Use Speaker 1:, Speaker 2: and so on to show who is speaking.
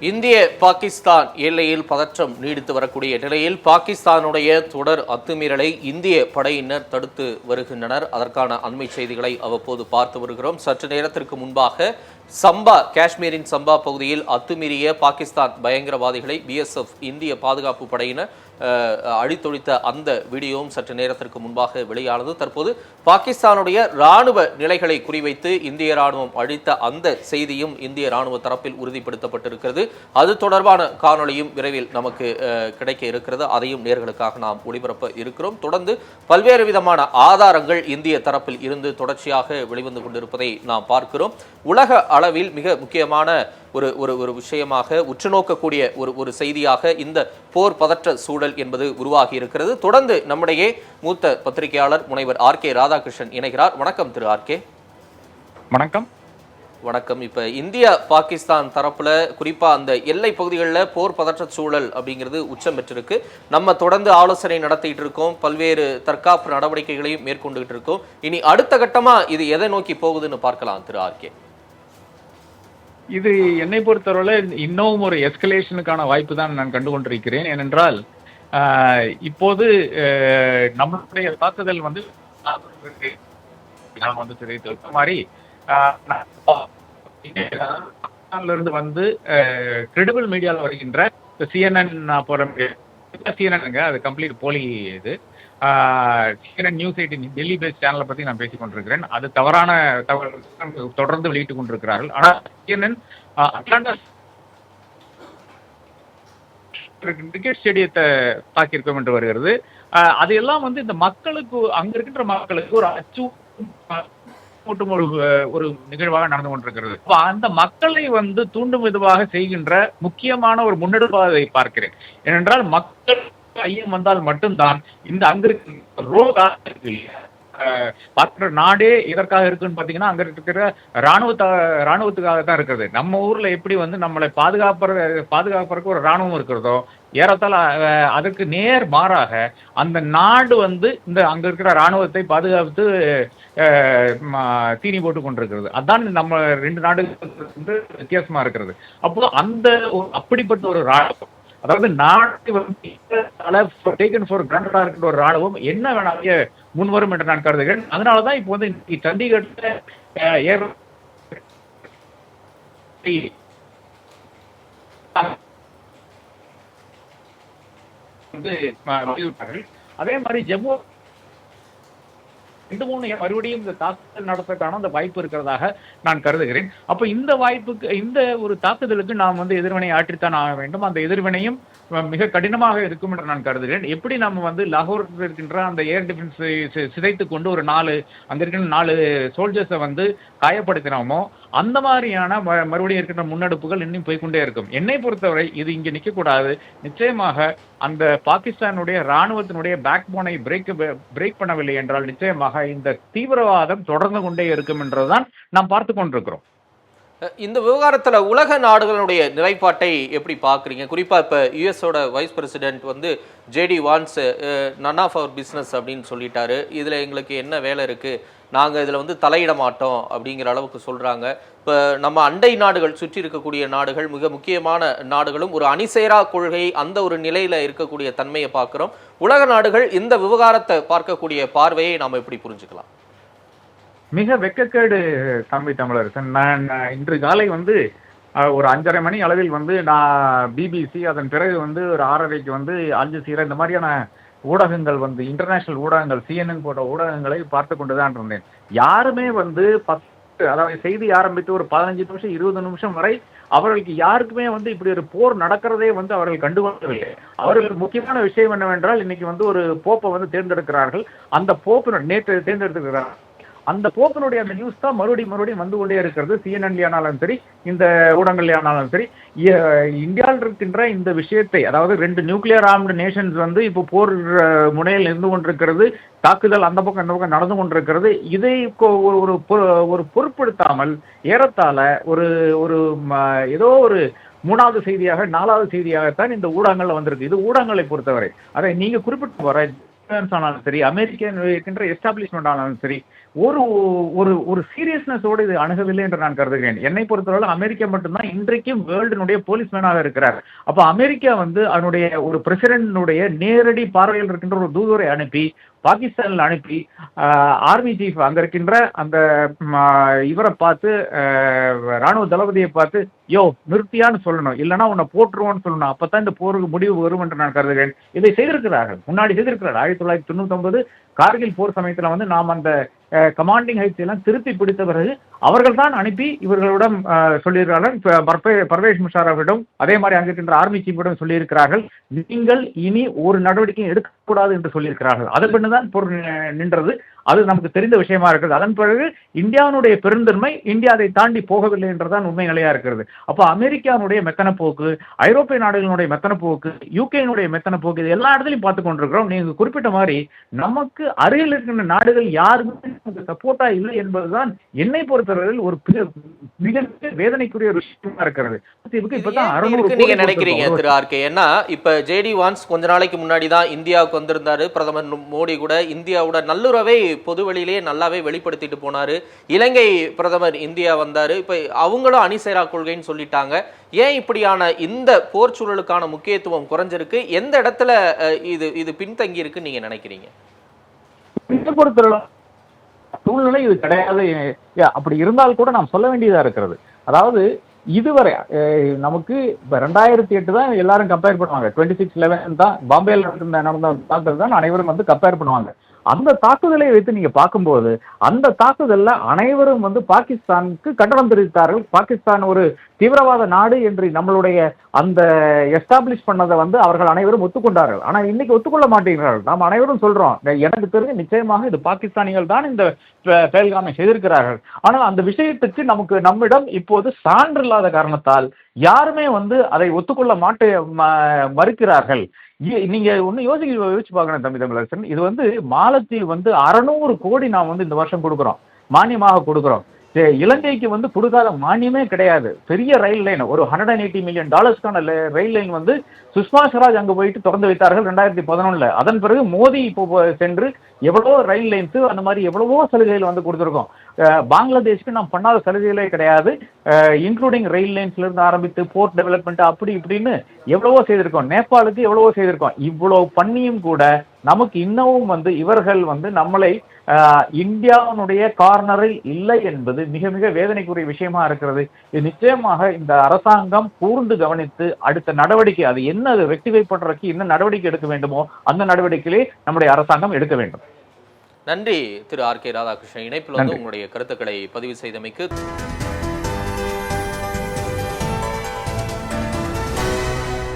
Speaker 1: இந்திய பாகிஸ்தான் எல்லையில் பதற்றம் நீடித்து வரக்கூடிய நிலையில் பாகிஸ்தானுடைய தொடர் அத்துமீறலை இந்திய படையினர் தடுத்து வருகின்றனர். அதற்கான அண்மை செய்திகளை அவ்வப்போது பார்த்து வருகிறோம். சற்று நேரத்திற்கு முன்பாக சம்பா காஷ்மீரின் சம்பா பகுதியில் அத்துமீறிய பாகிஸ்தான் பயங்கரவாதிகளை பிஎஸ்எஃப் இந்திய பாதுகாப்பு படையினர் அழித்தொழித்த அந்த வீடியோவும் சற்று நேரத்திற்கு முன்பாக வெளியானது. தற்போது பாகிஸ்தானுடைய ராணுவ நிலைகளை குறிவைத்து இந்திய ராணுவம் அழித்த அந்த செய்தியும் இந்திய ராணுவ தரப்பில் உறுதிப்படுத்தப்பட்டிருக்கிறது. அது தொடர்பான காணொளியும் விரைவில் நமக்கு கிடைக்க இருக்கிறது. அதையும் நேர்களுக்காக நாம் ஒளிபரப்ப இருக்கிறோம். தொடர்ந்து பல்வேறு விதமான ஆதாரங்கள் இந்திய தரப்பில் இருந்து தொடர்ச்சியாக வெளிவந்து கொண்டிருப்பதை நாம் பார்க்கிறோம். உலக அளவில் மிக முக்கியமான ஒரு ஒரு ஒரு விஷயமாக உற்று நோக்கக்கூடிய ஒரு ஒரு செய்தியாக இந்த போர் பதற்ற சூழல் என்பது உருவாகி இருக்கிறது. தொடர்ந்து நம்முடைய மூத்த பத்திரிகையாளர் முனைவர் ஆர் கே ராதாகிருஷ்ணன் இணைகிறார். வணக்கம் திரு ஆர் கே.
Speaker 2: வணக்கம்.
Speaker 1: வணக்கம். இப்ப இந்தியா பாகிஸ்தான் தரப்புல குறிப்பா அந்த எல்லை பகுதிகளில் போர் பதற்ற சூழல் அப்படிங்கிறது உச்சம் பெற்றிருக்கு. நம்ம தொடர்ந்து ஆலோசனை நடத்திட்டு இருக்கோம். பல்வேறு தற்காப்பு நடவடிக்கைகளையும் மேற்கொண்டுகிட்டு இருக்கோம். இனி அடுத்த கட்டமா இது எதை நோக்கி போகுதுன்னு பார்க்கலாம் திரு ஆர் கே.
Speaker 2: இது என்னை பொறுத்தவரை இன்னும் ஒரு எஸ்கலேஷனுக்கான வாய்ப்பு தான் நான் கண்டு கொண்டிருக்கிறேன் ஏனென்றால் ஆஹ், இப்போது நம்மளுடைய தாக்குதல் வந்து நான் வந்து தெரிவித்த மாதிரி ஆஹ், இருந்து வந்து கிரெடிபிள் மீடியாவில் வருகின்ற சிஎன்என் போற சிஎன்என்ங்க அது கம்ப்ளீட் போலி இது. CNN news eighteen Delhi base சேனலை பத்தி நான் பேசிக் கொண்டிருக்கிறேன். அது தவறான தகவல் தொடர்ந்து வெளியிட்டுக் கொண்டிருக்கிறார்கள். ஆனால் சிஎன்என் அட்லாண்டா கிரிக்கெட் ஸ்டேடியத்தை தாக்கியிருக்கோம் என்று வருகிறது. ஆஹ் அதையெல்லாம் வந்து இந்த மக்களுக்கு அங்க இருக்கின்ற மக்களுக்கு ஒரு அச்சு ஒரு ஒரு நிகழ்வாக நடந்து கொண்டிருக்கிறது. அப்ப அந்த மக்களை வந்து தூண்டும் விதமாக செய்கின்ற முக்கியமான ஒரு முன்னெடுப்பாக பார்க்கிறேன். ஏனென்றால் மக்கள் ஐயம் வந்தால் மட்டும்தான் இந்த அங்க இருக்கிற ரோகா இருக்கு இல்லையா? பார்க்கிற நாடே எதற்காக இருக்குன்னு பார்த்தீங்கன்னா அங்கே இருக்கிற ராணுவ ராணுவத்துக்காக தான் இருக்கிறது நம்ம ஊரில் எப்படி வந்து நம்மளை பாதுகாப்புற பாதுகாப்புறக்கு ஒரு ராணுவம் இருக்கிறதோ ஏறத்தால் அதற்கு நேர் மாறாக அந்த நாடு வந்து இந்த அங்கே இருக்கிற ராணுவத்தை பாதுகாத்து தீனி போட்டு கொண்டிருக்கிறது. அதான் நம்ம ரெண்டு நாடுகள் வந்து வித்தியாசமாக இருக்கிறது. அப்போ அந்த ஒரு அப்படிப்பட்ட ஒரு ராணுவம் அதாவது நாட்டை வந்து டேக்கன் ஃபார் கிராண்டடா ஒரு ராணுவம் என்ன வேணாலும் முன்வரும் என்று நான் கருதுகிறேன். அதனாலதான் இப்போ வந்து இன்னைக்கு சண்டிகர்ல ஏர் வந்து அதே மாதிரி ஜம்மு ரெண்டு மூணு மறுபடியும் இந்த தாக்குதல் நடத்துறதுக்கான அந்த வாய்ப்பு இருக்கிறதாக நான் கருதுகிறேன். அப்போ இந்த வாய்ப்புக்கு இந்த ஒரு தாக்குதலுக்கு நாம் வந்து எதிர்வினை ஆற்றித்தான் ஆக வேண்டும். அந்த எதிர்வினையும் மிக கடினமாக இருக்கும் என்று நான் கருதுகிறேன். எப்படி நம்ம வந்து லாகூர் இருக்கின்ற அந்த ஏர் டிஃபென்ஸ் சிதைத்து கொண்டு ஒரு நாலு அங்க இருக்கின்ற நாலு சோல்ஜர்ஸை வந்து காயப்படுத்தினோமோ அந்த மாதிரியான ம- மறுபடியும் இருக்கின்ற முன்னெடுப்புகள் இன்னும் போய்க்கொண்டே இருக்கும். என்னை பொறுத்தவரை இது இங்க நிக்க கூடாது நிச்சயமாக அந்த பாகிஸ்தானுடைய ராணுவத்தினுடைய பேக் போனை பிரேக் பிரேக் பண்ணவில்லை என்றால் நிச்சயமாக இந்த தீவிரவாதம் தொடர்ந்து கொண்டே இருக்கும் என்றுதான் நாம் பார்த்து கொண்டிருக்கிறோம்.
Speaker 1: இந்த விவகாரத்தில் உலக நாடுகளுடைய நிலைப்பாட்டை எப்படி பார்க்குறீங்க? குறிப்பாக இப்போ யுஎஸோட வைஸ் பிரசிடென்ட் வந்து JD Vance none of our business அப்படின்னு சொல்லிட்டாரு. இதில் எங்களுக்கு என்ன வேலை இருக்குது நாங்கள் இதில் வந்து தலையிட மாட்டோம் அப்படிங்கிற அளவுக்கு சொல்கிறாங்க இப்போ நம்ம அண்டை நாடுகள் சுற்றி இருக்கக்கூடிய நாடுகள் மிக முக்கியமான நாடுகளும் ஒரு அணிசேரா கொள்கை அந்த ஒரு நிலையில் இருக்கக்கூடிய தன்மையை பார்க்குறோம். உலக நாடுகள் இந்த விவகாரத்தை பார்க்கக்கூடிய பார்வையை நாம் எப்படி புரிஞ்சுக்கலாம்?
Speaker 2: மிக வெக்கக்கேடு தம்பி தமிழரசன். நான் நான் இன்று காலை வந்து ஒரு அஞ்சரை மணி அளவில் வந்து நான் பிபிசி அதன் பிறகு வந்து ஒரு ஆறரைக்கு வந்து அஞ்சு சீரை இந்த மாதிரியான ஊடகங்கள் வந்து இன்டர்நேஷனல் ஊடகங்கள் சிஎன்என் போன்ற ஊடகங்களை பார்த்து கொண்டு தான் இருந்தேன். யாருமே வந்து பத்து அதாவது செய்தி ஆரம்பித்து ஒரு பதினஞ்சு நிமிஷம் இருபது நிமிஷம் வரை அவர்களுக்கு யாருக்குமே வந்து இப்படி ஒரு போர் நடக்கிறதே வந்து அவர்கள் கண்டுகொள்ளவில்லை. அவர்களுக்கு முக்கியமான விஷயம் என்னவென்றால் இன்னைக்கு வந்து ஒரு போப்பை வந்து தேர்ந்தெடுக்கிறார்கள். அந்த போப்பு நேற்று தேர்ந்தெடுத்திருக்கிறார்கள். அந்த போக்கனுடைய அந்த நியூஸ் தான் மறுபடியும் மறுபடியும் வந்து கொண்டே இருக்கிறது. சிஎன்என்லயானாலும் சரி இந்த ஊடகங்களையானாலும் சரி இந்தியாவில் இருக்கின்ற இந்த விஷயத்தை அதாவது ரெண்டு நியூக்ளியர் ஆர்ம்டு நேஷன்ஸ் வந்து இப்போ போர் முனையில் இருந்து கொண்டிருக்கிறது தாக்குதல் அந்த பக்கம் இந்த பக்கம் நடந்து கொண்டிருக்கிறது இதை ஒரு ஒரு பொ- ஒரு பொருட்படுத்தாமல் ஏறத்தாழ ஒரு ஒரு ம- ஏதோ ஒரு மூணாவது செய்தியாக நாலாவது செய்தியாகத்தான் இந்த ஊடகங்கள்ல வந்திருக்கு. இது ஊடகங்களை பொறுத்தவரை. அதை நீங்க குறிப்பிட்டு வர ஆனாலும் சரி அமெரிக்கன் இருக்கின்ற எஸ்டாப்ளிஷ்மெண்ட் ஆனாலும் சரி ஒரு ஒரு ஒரு சீரியஸ்னஸோடு இது அணுகவில்லை என்று நான் கருதுகிறேன். என்னை பொறுத்தவரை அமெரிக்கா மட்டும்தான் இன்றைக்கும் வேர்ல்டுனுடைய போலீஸ்மேனாக இருக்கிறார். அப்ப அமெரிக்கா வந்து அதனுடைய ஒரு பிரசிடென்டினுடைய நேரடி பார்வையில் இருக்கின்ற ஒரு தூதுவரை அனுப்பி பாகிஸ்தானில் அனுப்பி ஆர்மி சீஃப் அங்க இருக்கின்ற அந்த இவரை பார்த்து ஆஹ், ராணுவ தளபதியை பார்த்து யோ நிறுத்தியான்னு சொல்லணும். இல்லைன்னா உன்னை போட்டுருவோன்னு சொல்லணும். அப்பதான் இந்த போருக்கு முடிவு வரும் என்று நான் கருதுகிறேன். இதை செய்திருக்கிறார்கள். முன்னாடி செய்திருக்கிறார். ஆயிரத்தி தொள்ளாயிரத்தி தொண்ணூத்தி ஒன்பது கார்கில் போர் சமயத்துல வந்து நாம் அந்த கமாண்டிங் ஹைட்ஸ் எல்லாம் திருப்பி பிடித்த பிறகு அவர்கள் தான் அனுப்பி இவர்களிடம் சொல்லியிருக்கிறார்கள். பர்பே பர்வேஷ் முஷாரஃபிடம் அதே மாதிரி அங்கிருக்கின்ற ஆர்மி சீஃபிடம் சொல்லியிருக்கிறார்கள். நீங்கள் இனி ஒரு நடவடிக்கையும் எடுக்கக்கூடாது என்று சொல்லியிருக்கிறார்கள். அதன் பின்னு தான் பொருள் நி- நின்றது. அது நமக்கு தெரிந்த விஷயமா இருக்கிறது அதன் பிறகு இந்தியாவினுடைய பெருந்தன்மை இந்தியா அதை தாண்டி போகவில்லை என்றுதான் உண்மை நிலையா இருக்கிறது. அப்போ அமெரிக்காவுடைய மெத்தன போக்கு ஐரோப்பிய நாடுகளினுடைய மெத்தன போக்கு யூகேனுடைய மெத்தன போக்கு இது எல்லா இடத்துலையும் பார்த்து கொண்டிருக்கிறோம். நீங்க குறிப்பிட்ட மாதிரி நமக்கு அருகில் இருக்கின்ற நாடுகள் யாருமே நமக்கு சப்போர்ட்டா இல்லை என்பதுதான் என்னை பொறுத்த பொறுத்தவரையில் ஒரு மிக வேதனைக்குரிய ஒரு விஷயமா இருக்கிறது. இதுக்கு இப்பதான் அறுநூறு
Speaker 1: நீங்க நினைக்கிறீங்க. திரு ஆர்கே ஏன்னா இப்ப ஜேடி வான்ஸ் கொஞ்ச நாளைக்கு முன்னாடி தான் இந்தியாவுக்கு வந்திருந்தாரு. பிரதமர் மோடி கூட இந்தியாவோட நல்லுறவை பொது வெளியிலேயே நல்லாவே வெளிப்படுத்திட்டு போனாரு. இலங்கை பிரதமர் இந்தியா வந்தாரு. இப்ப அவங்களும் அணிசேரா கொள்கைன்னு சொல்லிட்டாங்க. ஏன் இப்படியான இந்த போர் சூழலுக்கான முக்கியத்துவம் குறைஞ்சிருக்கு? எந்த இடத்துல இது இது பின்தங்கி இருக்குன்னு நீங்க நினைக்கிறீங்க?
Speaker 2: சூழ்நிலை இது கிடையாது. அப்படி இருந்தால் கூட நாம் சொல்ல வேண்டியதா இருக்கிறது. அதாவது இதுவரை நமக்கு இப்போ ரெண்டாயிரத்தி எட்டு தான் எல்லாரும் கம்பேர் பண்ணுவாங்க. டுவெண்ட்டி சிக்ஸ் லெவன் தான் பாம்பேல நடந்த நடந்த தாக்குதல் தான் அனைவரும் வந்து கம்பேர் பண்ணுவாங்க. அந்த தாக்குதலை வைத்து நீங்க பார்க்கும்போது அந்த தாக்குதல்ல அனைவரும் வந்து பாகிஸ்தானுக்கு கண்டனம் தெரிவித்தார்கள். பாகிஸ்தான் ஒரு தீவிரவாத நாடு என்று நம்மளுடைய அந்த எஸ்டாப்ளிஷ் பண்ணதை வந்து அவர்கள் அனைவரும் ஒத்துக்கொண்டார்கள். ஆனா இன்னைக்கு ஒத்துக்கொள்ள மாட்டேங்கிறார்கள். நாம் அனைவரும் சொல்றோம் எனக்கு தெரிஞ்சு நிச்சயமாக இது பாகிஸ்தானிகள் தான் இந்த செயல்காமை செய்திருக்கிறார்கள். ஆனால் அந்த விஷயத்துக்கு நமக்கு நம்மிடம் இப்போது சான்று இல்லாத காரணத்தால் யாருமே வந்து அதை ஒத்துக்கொள்ள மாட்டே ம- மறுக்கிறார்கள். நீங்க ஒண்ணு யோசிக்க யோசிச்சு பார்க்கணும் தம்பி தமிழரசன். இது வந்து மாலத்தீவு வந்து அறநூறு கோடி நாம் வந்து இந்த வருஷம் கொடுக்குறோம். மானியமாக கொடுக்குறோம். இலங்கைக்கு வந்து கொடுக்காத மானியமே கிடையாது. பெரிய ரயில் லைன் ஒரு ஹண்ட்ரட் அண்ட் எயிட்டி மில்லியன் டாலர்ஸ்க்கான ரயில் லைன் வந்து சுஷ்மா ஸ்வராஜ் அங்கே போயிட்டு திறந்து வைத்தார்கள் ரெண்டாயிரத்தி பதினொன்றில் அதன் பிறகு மோடி இப்போ சென்று எவ்வளவோ ரயில் லைன்ஸு அந்த மாதிரி எவ்வளவோ சலுகைகள் வந்து கொடுத்துருக்கோம். அஹ் பங்களாதேஷ்க்கு நாம் பண்ணாத சலுகைகளே கிடையாது. இன்க்ளூடிங் ரயில் லைன்ஸ்லேருந்து ஆரம்பித்து போர்ட் டெவலப்மெண்ட் அப்படி இப்படின்னு எவ்வளவோ செய்திருக்கோம். நேபாளுக்கு எவ்வளவோ செய்திருக்கோம். இவ்வளோ பண்ணியும் கூட நமக்கு இன்னமும் வந்து இவர்கள் வந்து நம்மளை இந்தியாவினுடைய கார்னரில் இல்லை என்பது மிக மிக வேதனைக்குரிய விஷயமா இருக்கிறது. இது நிச்சயமாக இந்த அரசாங்கம் கூர்ந்து கவனித்து அடுத்த நடவடிக்கை அது என்ன அது ரெக்டிஃபை பண்றதுக்கு என்ன நடவடிக்கை எடுக்க வேண்டுமோ அந்த நடவடிக்கையிலே நம்முடைய அரசாங்கம் எடுக்க வேண்டும்.
Speaker 1: நன்றி திரு ஆர் கே ராதாகிருஷ்ணன். இணைப்பில் வந்து. உங்களுடைய கருத்துக்களை பதிவு செய்தமைக்கு